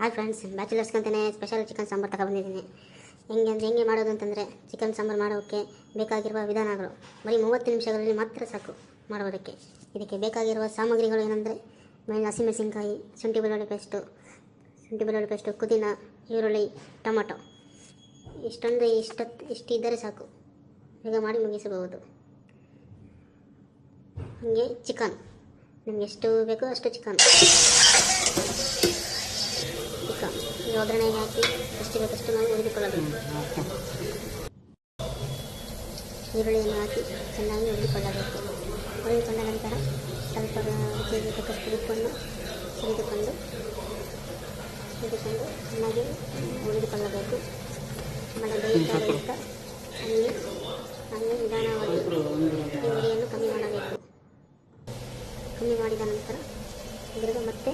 Hi friends ಬ್ಯಾಚುಲರ್ಸ್ಗಂತಲೇ special chicken sambar ತಗೊಬಂದಿದ್ದೀನಿ ಹೆಂಗೆ ಅಂದರೆ ಹೆಂಗೆ ಮಾಡೋದು ಅಂತಂದರೆ ಚಿಕನ್ ಸಾಂಬಾರು ಮಾಡೋಕ್ಕೆ ಬೇಕಾಗಿರುವ ವಿಧಾನಗಳು. ಬರೀ ಮೂವತ್ತು ನಿಮಿಷಗಳಲ್ಲಿ ಮಾತ್ರ ಸಾಕು ಮಾಡೋದಕ್ಕೆ. ಇದಕ್ಕೆ ಬೇಕಾಗಿರುವ ಸಾಮಗ್ರಿಗಳು ಏನಂದರೆ ಮೇಲೆ ಹಸಿಮೆಣಸಿನ್ಕಾಯಿ ಶುಂಠಿ ಬೆಳ್ಳುಳ್ಳಿ ಪೇಸ್ಟು, ಶುಂಠಿ ಬೆಳ್ಳುಳ್ಳಿ ಪೇಸ್ಟು, ಪುದೀನ, ಈರುಳ್ಳಿ, ಟೊಮೊಟೊ. ಇಷ್ಟೊಂದು ಇಷ್ಟೊತ್ತು ಇಷ್ಟಿದ್ದರೆ ಸಾಕು. ಈಗ ಮಾಡಿ ಮುಗಿಸಬಹುದು. ಹಾಗೆ ಚಿಕನ್ ನಿಮ್ಗೆ ಎಷ್ಟು ಬೇಕೋ ಅಷ್ಟು ಚಿಕನ್ ಒಗ್ಗರಣೆಗೆ ಹಾಕಿ ಎಷ್ಟು ಬೇಕಷ್ಟು ನಾವು ಹುರಿದುಕೊಳ್ಳಬೇಕು ಈರುಳ್ಳಿಯನ್ನು ಹಾಕಿ ಚೆನ್ನಾಗಿ ಹುರಿದುಕೊಳ್ಳಬೇಕು ಹುರಿದುಕೊಂಡ ನಂತರ ಸ್ವಲ್ಪ ರುಚಿಗೆ ತಕ್ಕಷ್ಟು ಉಪ್ಪನ್ನು ಹುರಿದುಕೊಂಡು ಹುರಿದುಕೊಂಡು ಚೆನ್ನಾಗಿ ಹುರಿದುಕೊಳ್ಳಬೇಕು ಆಮೇಲೆ ಬೇಯುತ್ತಾ ಬೇಯುತ್ತಾ ಅಲ್ಲಿ ಹಂಗೆ ನಿಧಾನವಾಗಿ ಈ ಉರಿಯನ್ನು ಕಮ್ಮಿ ಮಾಡಬೇಕು. ಕಮ್ಮಿ ಮಾಡಿದ ನಂತರ ತಿರುಗ ಮತ್ತೆ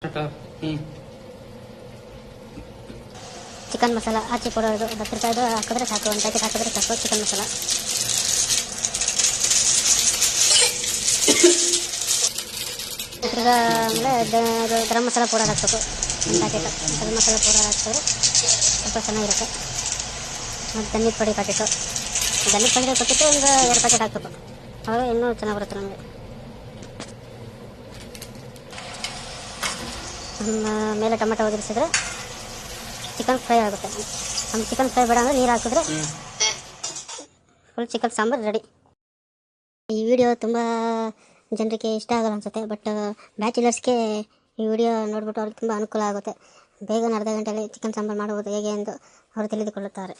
Cakep. Hmm. ಚಿಕನ್ ಮಸಾಲ ಆಚೆ ಕೊಡೋದು ಹತ್ತು ರೂಪಾಯಿದು ಹಾಕಿದ್ರೆ ಸಾಕು, ಒಂದು ಪ್ಯಾಕೆಟ್ ಹಾಕಿದ್ರೆ ಸಾಕು, ಚಿಕನ್ ಮಸಾಲ. ತಿರ್ಗಾ ಆಮೇಲೆ ಗರಂ ಮಸಾಲ ಪೌಡರ್ ಹಾಕ್ಬೇಕು, ಒಂದು ಪ್ಯಾಕೆಟ್ ಗರಂ ಮಸಾಲ ಪೌಡರ್ ಹಾಕಿದ್ರೆ ಸ್ವಲ್ಪ ಚೆನ್ನಾಗಿರುತ್ತೆ. ಮತ್ತು ಧನ್ಯದ ಪುಡಿ ಪ್ಯಾಕೆಟು ಧನ್ಯದ ಪುಡಿ ಪ್ಯಾಕೆಟು ಒಂದು ಎರಡು ಪ್ಯಾಕೆಟ್ ಹಾಕ್ಬೇಕು. ಅವಾಗ ಇನ್ನೂ ಚೆನ್ನಾಗಿ ಬರುತ್ತೆ ನಮಗೆ. ಮೇಲೆ ಟೊಮೆಟೊ ಒದಗಿಸಿದ್ರೆ ಚಿಕನ್ ಫ್ರೈ ಆಗುತ್ತೆ. ನಮ್ಮ ಚಿಕನ್ ಫ್ರೈ ಬೇಡ ಅಂದರೆ ನೀರು ಹಾಕಿದ್ರೆ ಫುಲ್ ಚಿಕನ್ ಸಾಂಬಾರು ರೆಡಿ ಈ ವಿಡಿಯೋ ತುಂಬ ಜನರಿಗೆ ಇಷ್ಟ ಆಗಲ್ಲ ಅನಿಸುತ್ತೆ ಬಟ್ ಬ್ಯಾಚುಲರ್ಸ್ಗೆ ಈ ವಿಡಿಯೋ ನೋಡ್ಬಿಟ್ಟು ಅವ್ರಿಗೆ ತುಂಬ ಅನುಕೂಲ ಆಗುತ್ತೆ. ಬೇಗನೆ ಅರ್ಧ ಗಂಟೆಯಲ್ಲಿ ಚಿಕನ್ ಸಾಂಬಾರು ಮಾಡುವುದು ಹೇಗೆ ಎಂದು ಅವರು ತಿಳಿದುಕೊಳ್ಳುತ್ತಾರೆ.